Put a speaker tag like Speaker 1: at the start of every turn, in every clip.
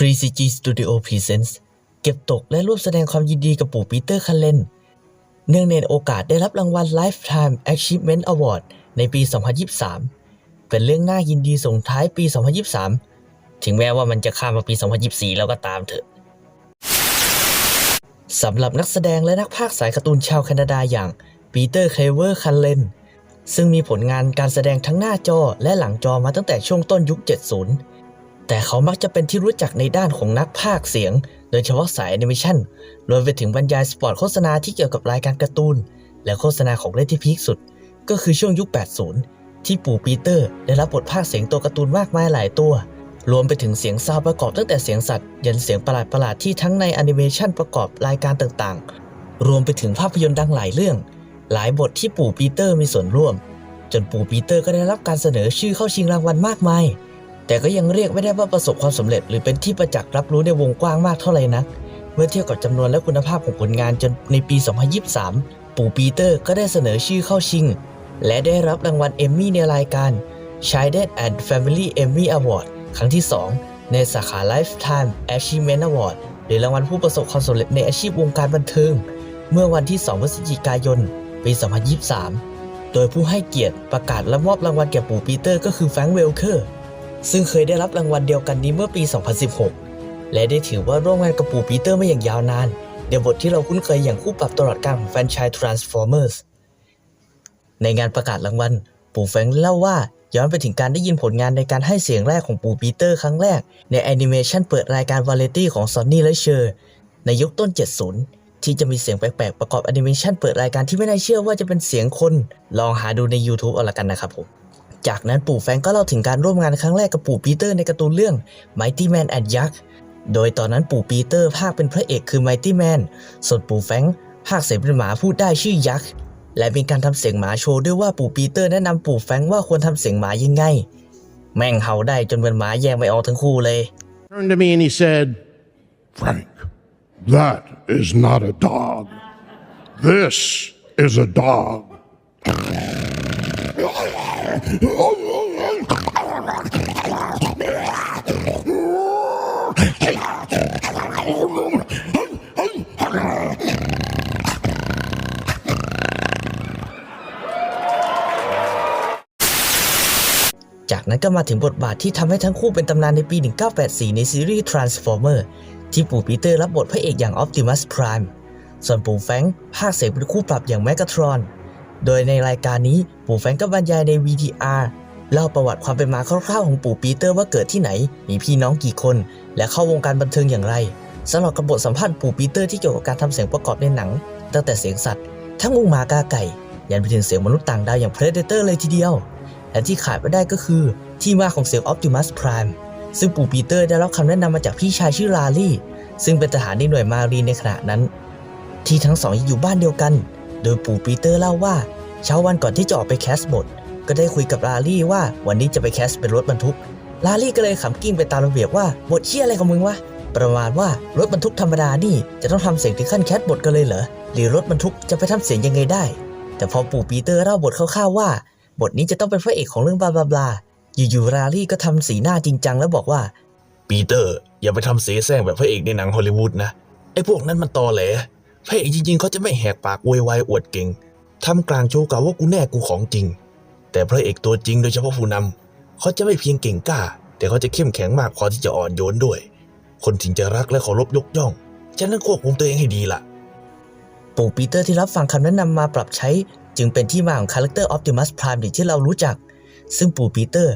Speaker 1: 3CG Studio Presents เก็บตกและร่วมแสดงความยินดีกับปู่ปีเตอร์คันเลน เนื่องในโอกาสได้รับรางวัล Lifetime Achievement Award ในปี 2023 เป็นเรื่องน่ายินดีส่งท้ายปี 2023 ถึงแม้ว่ามันจะข้ามมาปี 2024 แล้วก็ตามเถอะ สำหรับนักแสดงและนักพากย์สายการ์ตูนชาวแคนาดาอย่างปีเตอร์เคลเวอร์คันเลนซึ่งมีผลงานการแสดงทั้งหน้าจอและหลังจอมาตั้งแต่ช่วงต้นยุค 70 แต่เขามักจะเป็นที่รู้จักในด้านของนักพากย์เสียง โดยเฉพาะสายแอนิเมชันรวมไปถึงบรรยายสปอตโฆษณาที่เกี่ยวกับรายการการ์ตูน และโฆษณาของเล่นที่พีคสุด ก็คือช่วงยุค 80 ที่ปู่ปีเตอร์ ได้รับบทพากย์เสียงตัวการ์ตูนมากมายหลายตัว รวมไปถึงเสียงซาวประกอบตั้งแต่เสียงสัตว์ ยันเสียงประหลาดๆที่ทั้งในแอนิเมชันประกอบรายการต่างๆ รวมไปถึงภาพยนตร์ดังหลายเรื่อง หลายบทที่ปู่ปีเตอร์มีส่วนร่วม จนปู่ปีเตอร์ก็ได้รับการเสนอชื่อเข้าชิงรางวัลมากมาย แต่ก็ยังเรียกไม่ได้ว่าประสบความสำเร็จ หรือเป็นที่ประจักษ์รับรู้ในวงกว้างมากเท่าไหร่นัก เมื่อเทียบกับจำนวนและคุณภาพของผลงานจนในปี 2023 ปู่ปีเตอร์ก็ได้เสนอชื่อเข้าชิง และได้รับรางวัลเอมมี่ในรายการ c h i l d e and Family Emmy Award ครั้งที่ 2 ในสาขา Lifetime Achievement Award หรือรางวัลผู้ประสบความสำเร็จในอาชีพวงการบันเทิง เมื่อวันที่ 2 พฤศจิกายน ปี 2023 โดยผู้ให้เกียรติประกาศและมอบรางวัลแก่ปู่ปีเตอร์ก็คือแฟรงค์เวลเคอร์ ซึ่งเคยได้รับรางวัลเดียวกันนี้เมื่อปี 2016 และได้ถือว่าร่วมงานกับปู่ปีเตอร์มาอย่างยาวนานในบทที่เราคุ้นเคยอย่างคู่ปรับตลอดกาลของแฟรนไชส์ Transformers ในงานประกาศรางวัล ปู่แฟงเล่าว่าย้อนไปถึงการได้ยินผลงานในการให้เสียงแรกของปู่ปีเตอร์ครั้งแรก ในแอนิเมชันเปิดรายการวาไรตี้ของซอนนี่และเชอร์ในยุคต้น 70 ที่จะมีเสียงแปลกๆ ประกอบแอนิเมชันเปิดรายการที่ไม่น่าเชื่อว่าจะเป็นเสียงคน ลองหาดูใน YouTube เอาละกันนะครับผม จากนั้นปู่แฟงก็เล่าถึงการร่วมงานครั้งแรกกับปู่ปีเตอร์ในการ์ตูนเรื่อง Mighty Man and Yak โดยตอนนั้นปู่ปีเตอร์ภาคเป็นพระเอกคือ Mighty Man ส่วนปู่แฟงภาคเสียงเป็นหมาพูดได้ชื่อยักษ์และมีการทำเสียงหมาโชว์ด้วยว่าปู่ปีเตอร์แนะนำปู่แฟงว่าควรทำเสียงหมายังไง แม่งเห่าได้จนเป็นหมาแยงไม่ออกทั้งคู่เลย
Speaker 2: turned to me and he said, Frank, that is not a dog. This is a dog.
Speaker 1: จากนั้นก็มาถึงบทบาทที่ทำให้ทั้งคู่เป็นตำนานในปี 1984 ในซีรีส์ Transformer ที่ปู่ปีเตอร์รับบทพระเอกอย่าง Optimus Prime ส่วนปู่แฟงภาคเสียงเป็นคู่ปรับอย่าง Megatron โดยในรายการนี้ปู่แฟงก็บรรยายใน VTR เล่าประวัติความเป็นมาคร่าวๆของปู่ปีเตอร์ว่าเกิดที่ไหน มีพี่น้องกี่คน และเข้าวงการบันเทิงอย่างไรสำหรับกับบทสัมภาษณ์ปู่ปีเตอร์ที่เกี่ยวกับการทำเสียงประกอบในหนัง ตั้งแต่เสียงสัตว์ ทั้งงูหมากาไก่ ยันไปถึงเสียงมนุษย์ต่างดาวอย่าง Predator เลยทีเดียว และที่ขาดไม่ได้ก็คือ ที่มาของเสียง Optimus Prime ซึ่งปู่ปีเตอร์ได้รับคำแนะนำมาจากพี่ชายชื่อลาลี่ ซึ่งเป็นทหารในหน่วยมารีในขณะนั้น ที่ทั้งสองอยู่บ้านเดียวกัน โดยปู่ปีเตอร์เล่าว่า เช้าวันก่อนที่จะออกไปแคสบท ก็ได้คุยกับลาลี่ว่าวันนี้จะไปแคสเป็นรถบรรทุก ลาลี่ก็เลยขำกิ้งไปตามระเบียบว่าบทเชี่ยอะไรของมึงวะ ประมาณว่ารถบรรทุกธรรมดานี่จะต้องทำเสียงถึงขั้นแคสบทกันเลยเหรอ หรือรถบรรทุกจะไปทำเสียงยังไงได้ แต่พอปู่ปีเตอร์เล่าบทคร่าวๆว่า บทนี้จะต้องเป็นพระเอกของเรื่องบลาบลาบลาอยู่ๆราลี่ก็ทำสีหน้าจริงจังแล้วบอกว่า
Speaker 3: ปีเตอร์อย่าไปทำเสแสร้งแบบพระเอกในหนังฮอลลีวูดนะไอ้พวกนั้นมันตอแหล พระเอกจริงๆเขาจะไม่แหกปากโวยวายอวดเก่งทำกลางโชว์กาว่ากูแน่กูของจริง แต่พระเอกตัวจริงโดยเฉพาะผู้นำเขาจะไม่เพียงเก่งกล้า แต่เขาจะเข้มแข็งมากพอที่จะอ่อนโยนด้วย คนถึงจะรักและเคารพยกย่องฉะนั้นควบคุมตัวเองให้ดีล่ะ
Speaker 1: ปู่ปีเตอร์ที่รับฟังคำแนะนำมาปรับใช้ จึงเป็นที่มาของคาแรคเตอร์ Optimus Prime ที่เรารู้จัก ซึ่งปู่ปีเตอร์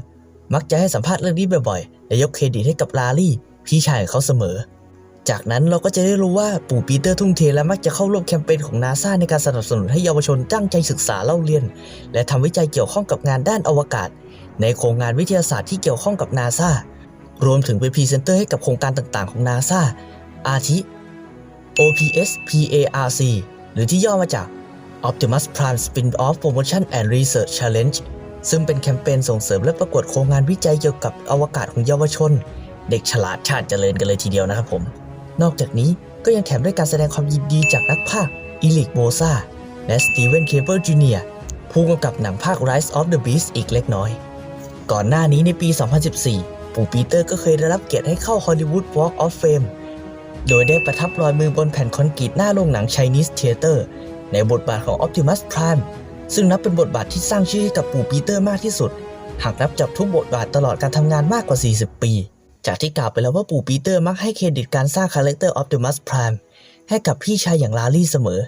Speaker 1: มักจะให้สัมภาษณ์เรื่องนี้บ่อยๆและยกเครดิตให้กับลาลี่ พี่ชายของเขาเสมอ จากนั้นเราก็จะได้รู้ว่าปู่ปีเตอร์ทุ่มเทและมักจะเข้าร่วมแคมเปญของนาซาในการสนับสนุนให้เยาวชนตั้งใจศึกษาเล่าเรียน และทำวิจัยเกี่ยวข้องกับงานด้านอวกาศ ในโครงงานวิทยาศาสตร์ที่เกี่ยวข้องกับนาซารวมถึงเป็นพรีเซนเตอร์ให้กับโครงการต่างๆของนาซาอาทิ OPS PARC หรือที่ย่อมาจาก Optimus Prime Spin-off Promotion and Research Challenge ซึ่งเป็นแคมเปญส่งเสริมและประกวดโครงงานวิจัยเกี่ยวกับอวกาศของเยาวชน เด็กฉลาดชาติเจริญกันเลยทีเดียวนะครับผม นอกจากนี้ก็ยังแถมด้วยการแสดงความยินดีจากนักพากย์อีลิกโบซาและสตีเวนเคเบิลจูเนียผู้กำกับหนังภาค Rise of the Beast อีกเล็กน้อย ก่อนหน้านี้ในปี 2014 ปู่ปีเตอร์ก็เคยได้รับเกียรติให้เข้า Hollywood Walk of Fame โดยได้ประทับรอยมือบนแผ่นคอนกรีตหน้าโรงหนัง Chinese Theater ในบทบาทของ Optimus Prime ซึ่งนับเป็นบทบาทที่สร้างชื่อให้กับปู่ปีเตอร์มากที่สุด หากนับจับทุกบทบาทตลอดการทำงานมากกว่า 40 ปี จากที่กล่าวไปแล้วว่าปู่ปีเตอร์มักให้เครดิตการสร้างคาแรคเตอร์ Optimus Prime ให้กับพี่ชายอย่างลารี่เสมอ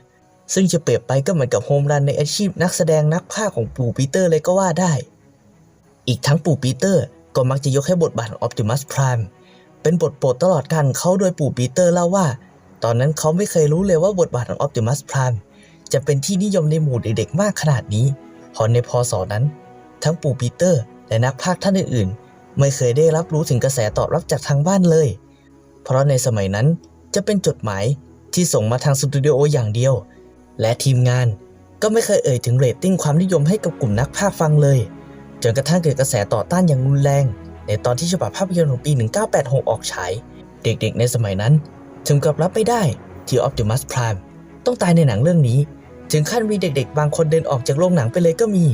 Speaker 1: ซึ่งจะเปรียบไปก็เหมือนกับโฮมรันในอาชีพนักแสดงนักพากย์ของปู่ปีเตอร์เลยก็ว่าได้ อีกทั้งปู่ปีเตอร์ก็มักจะยกให้บทบาทของ Optimus Prime เป็นบทโปรดตลอดการเขาโดยปู่ปีเตอร์เล่าว่า ตอนนั้นเขาไม่เคยรู้เลยว่าบทบาทของ Optimus Prime จะเป็นที่นิยมในหมู่เด็กๆมากขนาดนี้พราะในพศนั้น ทั้งปู่ปีเตอร์และนักพากย์ท่านอื่นๆ ไม่เคยได้รับรู้ถึงกระแสตอบรับจากทางบ้านเลย เพราะในสมัยนั้นจะเป็นจดหมายที่ส่งมาทางสตูดิโออย่างเดียว และทีมงานก็ไม่เคยเอ่ยถึงเรตติ้งความนิยมให้กับกลุ่มนักพากย์ฟังเลย จนกระทั่งเกิดกระแสต่อต้านอย่างรุนแรง ในตอนที่ฉบับภาพยนตร์ของปี 1986 ออกฉาย เด็กๆ ในสมัยนั้น ถึงกับรับไม่ได้ที่ Optimus Prime ต้องตายในหนังเรื่องนี้ ถึงขั้นมีเด็กๆ บางคนเดินออกจากโรงหนังไปเลยก็มี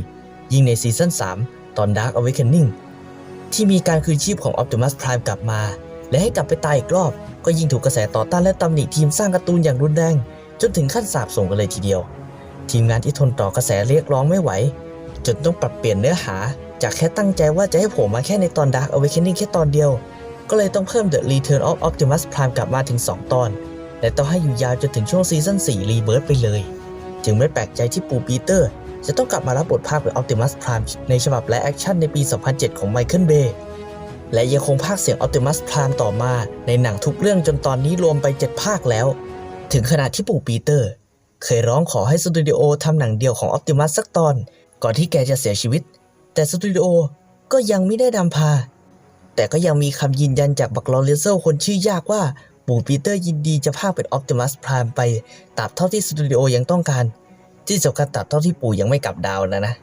Speaker 1: ยิ่งในซีซั่น3 ตอน Dark Awakening ที่มีการคืนชีพของ Optimus Prime กลับมา และให้กลับไปตายอีกรอบ ก็ยิ่งถูกกระแสต่อต้านและตำหนิทีมสร้างการ์ตูนอย่างรุนแรง จนถึงขั้นสาบส่งกันเลยทีเดียว ทีมงานที่ทนต่อกระแสเรียกร้องไม่ไหว จนต้องปรับเปลี่ยนเนื้อหา จากแค่ตั้งใจว่าจะให้โผล่มาแค่ในตอน Dark Awakening แค่ตอนเดียว ก็เลยต้องเพิ่ม The Return of Optimus Prime กลับมาถึง 2 ตอน และต้องให้อยู่ยาวจนถึงช่วงซีซั่น4 Rebirth ไปเลย จึงไม่แปลกใจที่ปู่ปีเตอร์ จะต้องกลับมารับบทภาคเป็น Optimus Prime ในฉบับและแอคชั่นในปี 2007 ของไมเคิลเบย์และยังคงภาคเสียง Optimus Prime ต่อมาในหนังทุกเรื่องจนตอนนี้รวมไป 7 ภาคแล้ว ถึงขนาดที่ปู่ปีเตอร์ เคยร้องขอให้สตูดิโอทำหนังเดียวของ Optimus สักตอน ก่อนที่แกจะเสียชีวิต แต่สตูดิโอก็ยังไม่ได้นำพา แต่ก็ยังมีคำยืนยันจากบักลอเรเซลคนชื่อยากว่าปู่ปีเตอร์ยินดีจะพากเป็น Optimus Prime ไปตราบเท่าที่สตูดิโอยังต้องการ ที่สำคัญตราบเท่าที่ปู่ยังไม่กลับดาวนะนะ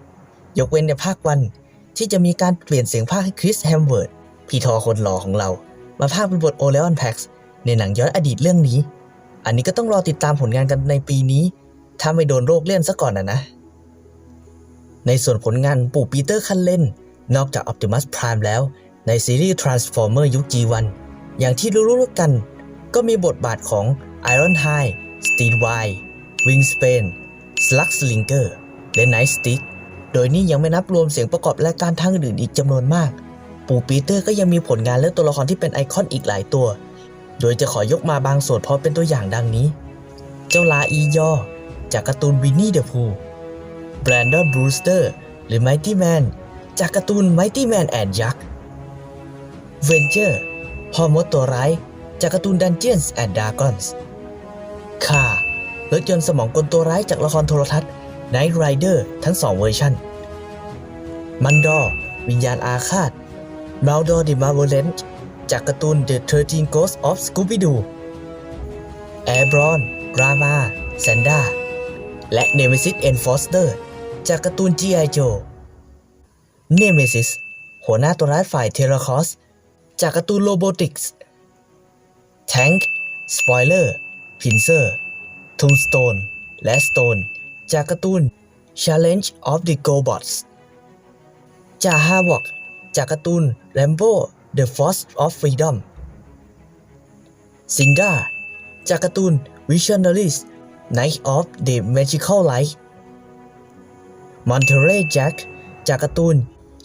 Speaker 1: ยกเว้นในภาควันที่จะมีการเปลี่ยนเสียงภาคให้คริสแฮมเวิร์ดพี่ทอคนหล่อของเรา มาภาคเป็นบทโอเลออนแพ็กซ์ในหนังย้อนอดีตเรื่องนี้ อันนี้ก็ต้องรอติดตามผลงานกันในปีนี้ ถ้าไม่โดนโรคเลื่อนซะก่อนนะนะ ในส่วนผลงานปู่ปีเตอร์คันเล่นนอกจาก Optimus Prime แล้ว ในซีรีส์ Transformer ยุค G1 อย่างที่รู้ๆกัน ก็มีบทบาทของ Ironhide Steelwire Wingspan Slug Slinger และ Nightstick โดยนี่ยังไม่นับรวมเสียงประกอบและการทางอื่นอีกจำนวนมาก ปู่ปีเตอร์ก็ยังมีผลงานและตัวละครที่เป็นไอคอนอีกหลายตัว โดยจะขอยกมาบางส่วนพราะเป็นตัวอย่างดังนี้ เจ้าลาอียอ จากการ์ตูนวินนี่เดอะพูแบรนดอนบรูสเตอร์หรือไมตี้แมนจากการ์ตูนไมตี้แมนแอนด์ยักษ์เวนเจอร์พ่อมดตัวร้ายจากการ์ตูน Dungeons and Dragons คา รถยนต์สมองกลตัวร้ายจากละครโทรทัศน์ Night Rider ทั้งสองเวอร์ชันมันดอ วิญญาณอาฆาตมาลดอร์ดิมาเวเลนจากการ์ตูน The 13 Ghosts of Scooby-Doo แอร์บรอนรามาแซนด้าและเนเมซิสเอนฟอสเตอร์จากการ์ตูน G.I. Joe เนเมซิสหัวหน้าตัวร้ายฝ่ายเทราคอส จากการ์ตูนโ o โบติกส์แทง ทูมสโตนและสโตนจากการ์ตูน Challenge of the GoBots จาฮาวอกจากการ์ตูน Rambo The Force of Freedom ซินดาจากการ์ตูน Visionaries Night of the Magical Light Monterey Jack จากการ์ตูน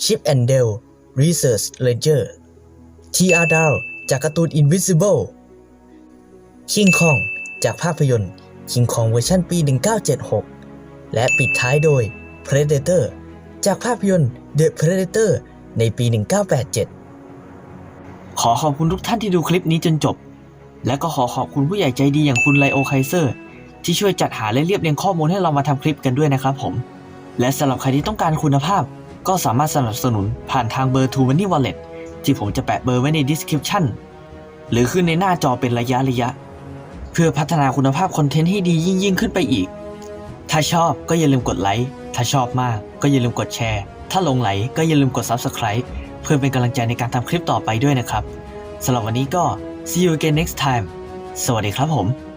Speaker 1: Chip and Dale Research Ranger T.R. Dow จากการ์ตูน Invisible King Kong จากภาพยนตร์ King Kong เวอร์ชันปี 1976 และปิดท้ายโดย Predator จากภาพยนตร์ The Predator ในปี 1987 ขอขอบคุณทุกท่านที่ดูคลิปนี้จนจบ และก็ขอขอบคุณผู้ใหญ่ใจดีอย่างคุณไลโอไคเซอร์ ที่ช่วยจัดหาและเรียบเรียงข้อมูลให้เรามาทำคลิปกันด้วยนะครับผม และสำหรับใครที่ต้องการคุณภาพ ก็สามารถสนับสนุนผ่านทางเบอร์ t ู Money Wallet ที่ผมจะแปะเบอร์ไว้ใน description หรือขึ้นในหน้าจอเป็นระยะระยะ เพื่อพัฒนาคุณภาพคอนเทนต์ให้ดียิ่งยิ่งขึ้นไปอีก ถ้าชอบก็อย่าลืมกดไลค์ ถ้าชอบมากก็อย่าลืมกดแชร์ ถ้าลงไหลก็อย่าลืมกด Subscribe เพื่อเป็นกำลังใจในการทำคลิปต่อไปด้วยนะครับสำหรับวันนี้ก็ see you again next time สวัสดีครับผม